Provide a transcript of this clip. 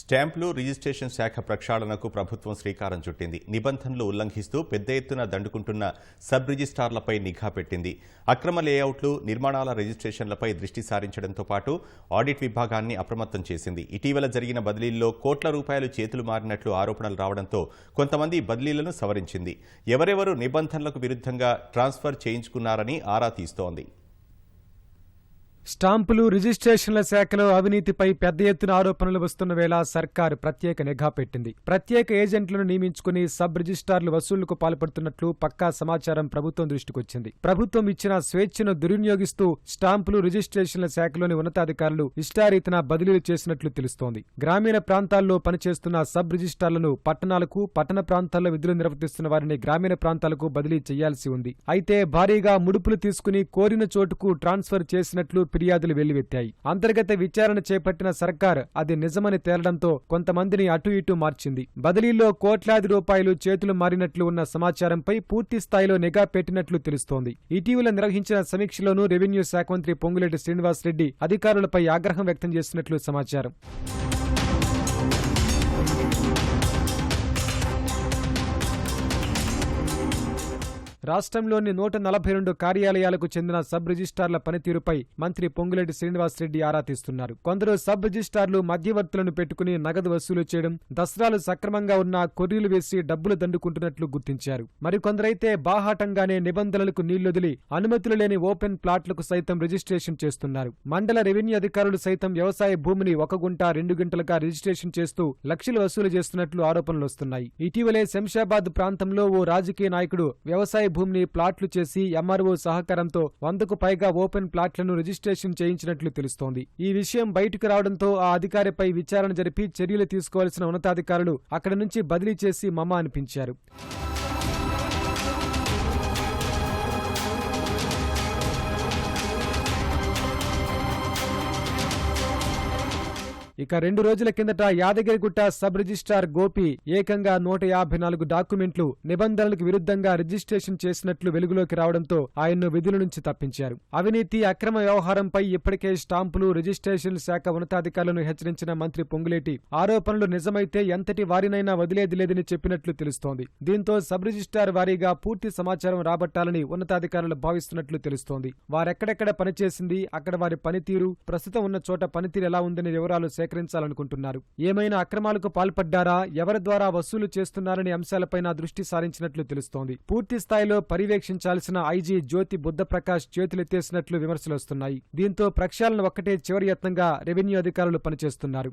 స్టాంపులు రిజిస్ట్రేషన్ శాఖ ప్రక్షాళనకు ప్రభుత్వం శ్రీకారం చుట్టింది. నిబంధనలు ఉల్లంఘిస్తూ పెద్ద ఎత్తున దండుకుంటున్న సబ్ రిజిస్ట్రార్లపై నిఘా పెట్టింది. అక్రమ లేఅవుట్లు నిర్మాణాల రిజిస్ట్రేషన్లపై దృష్టి సారించడంతో పాటు ఆడిట్ విభాగాన్ని అప్రమత్తం చేసింది. ఇటీవల జరిగిన బదిలీల్లో కోట్ల రూపాయలు చేతులు మారినట్లు ఆరోపణలు రావడంతో కొంతమంది బదిలీలను సవరించింది. ఎవరెవరు నిబంధనలకు విరుద్ధంగా ట్రాన్స్ఫర్ చేయించుకున్నారని ఆరా తీస్తోంది. స్టాంపులు రిజిస్ట్రేషన్ల శాఖలో అవినీతిపై పెద్ద ఎత్తున ఆరోపణలు వస్తున్న వేళ సర్కారు ప్రత్యేక నిఘా పెట్టింది. ప్రత్యేక ఏజెంట్లను నియమించుకుని సబ్ రిజిస్టార్లు వసూళ్ళకు పాల్పడుతున్నట్లు పక్కా సమాచారం ప్రభుత్వం దృష్టికొచ్చింది. ప్రభుత్వం ఇచ్చిన స్వేచ్ఛను దుర్వినియోగిస్తూ స్టాంపులు రిజిస్ట్రేషన్ల శాఖలోని ఉన్నతాధికారులు ఇష్టారీతన బదిలీలు చేసినట్లు తెలుస్తోంది. గ్రామీణ ప్రాంతాల్లో పనిచేస్తున్న సబ్ రిజిస్టార్లను పట్టణాలకు పట్టణ ప్రాంతాల్లో విధులు నిర్వర్తిస్తున్న వారిని గ్రామీణ ప్రాంతాలకు బదిలీ చేయాల్సి ఉంది. అయితే భారీగా ముడుపులు తీసుకుని కోరిన చోటుకు ట్రాన్స్ఫర్ చేసినట్లు ఫిర్యాదులు వెల్లువెత్తాయి. అంతర్గత విచారణ చేపట్టిన సర్కార్ అది నిజమని తేలడంతో కొంతమందిని అటు ఇటు మార్చింది. బదిలీలో కోట్లాది రూపాయలు చేతులు మారినట్లు ఉన్న సమాచారంపై పూర్తి స్థాయిలో నిఘా పెట్టినట్లు తెలుస్తోంది. ఇటీవల నిర్వహించిన సమీక్షలోనూ రెవెన్యూ శాఖ మంత్రి పొంగులేటి శ్రీనివాసరెడ్డి అధికారులపై ఆగ్రహం వ్యక్తం చేసినట్లు సమాచారం. రాష్ట్రంలోని నూట నలభై రెండు కార్యాలయాలకు చెందిన సబ్ రిజిస్ట్రార్ల పనితీరుపై మంత్రి పొంగులేటి శ్రీనివాసరెడ్డి ఆరా తీస్తున్నారు. కొందరు సబ్ రిజిస్టార్లు మధ్యవర్తులను పెట్టుకుని నగదు వసూలు చేయడం దసరాలు సక్రమంగా ఉన్న కొర్రీలు వేసి డబ్బులు దండుకుంటున్నట్లు గుర్తించారు. మరికొందరైతే బాహాటంగానే నిబంధనలకు నీళ్ళొదిలి అనుమతులు లేని ఓపెన్ ప్లాట్లకు సైతం రిజిస్ట్రేషన్ చేస్తున్నారు. మండల రెవెన్యూ అధికారులు సైతం వ్యవసాయ భూమిని ఒక గుంట రెండు గంటలుగా రిజిస్ట్రేషన్ చేస్తూ లక్షలు వసూలు చేస్తున్నట్లు ఆరోపణలు వస్తున్నాయి. ఇటీవలే శంషాబాద్ ప్రాంతంలో ఓ రాజకీయ నాయకుడు వ్యవసాయ భూమిని ప్లాట్లు చేసి ఎంఆర్ఓ సహకారంతో వందకు పైగా ఓపెన్ ప్లాట్లను రిజిస్ట్రేషన్ చేయించినట్లు తెలుస్తోంది. ఈ విషయం బయటకు రావడంతో ఆ అధికారిపై విచారణ జరిపి చర్యలు తీసుకోవాల్సిన ఉన్నతాధికారులు అక్కడి నుంచి బదిలీ చేసి మమ అనిపించారు. ఇక రెండు రోజుల కిందట యాదగిరిగుట్ట సబ్ రిజిస్ట్రార్ గోపి ఏకంగా నూట యాభై నాలుగు డాక్యుమెంట్లు నిబంధనలకు విరుద్ధంగా రిజిస్ట్రేషన్ చేసినట్లు వెలుగులోకి రావడంతో ఆయన్ను విధుల నుంచి తప్పించారు. అవినీతి అక్రమ వ్యవహారంపై ఇప్పటికే స్టాంపులు రిజిస్ట్రేషన్ శాఖ ఉన్నతాధికారులను హెచ్చరించిన మంత్రి పొంగులేటి ఆరోపణలు నిజమైతే ఎంతటి వారినైనా వదిలేది లేదని చెప్పినట్లు తెలుస్తోంది. దీంతో సబ్ రిజిస్ట్రార్ వారీగా పూర్తి సమాచారం రాబట్టాలని ఉన్నతాధికారులు భావిస్తున్నట్లు తెలుస్తోంది. వారెక్కడెక్కడ పనిచేసింది అక్కడ వారి పనితీరు ప్రస్తుతం ఉన్న చోట పనితీరు ఎలా ఉందనే వివరాలు సేకరించాలనుకుంటున్నారు. ఏమైనా అక్రమాలకు పాల్పడ్డారా? ఎవరి ద్వారా వసూలు చేస్తున్నారనే అంశాలపై దృష్టి సారించినట్లు తెలుస్తోంది. పూర్తి స్థాయిలో పర్యవేక్షించాల్సిన ఐజీ జ్యోతి బుద్ధప్రకాష్ చేతులెత్తేసినట్లు విమర్శలు వస్తున్నాయి దీంతో ప్రక్షాళన ఒక్కటే చివరి యత్నంగా రెవెన్యూ అధికారులు పనిచేస్తున్నారు.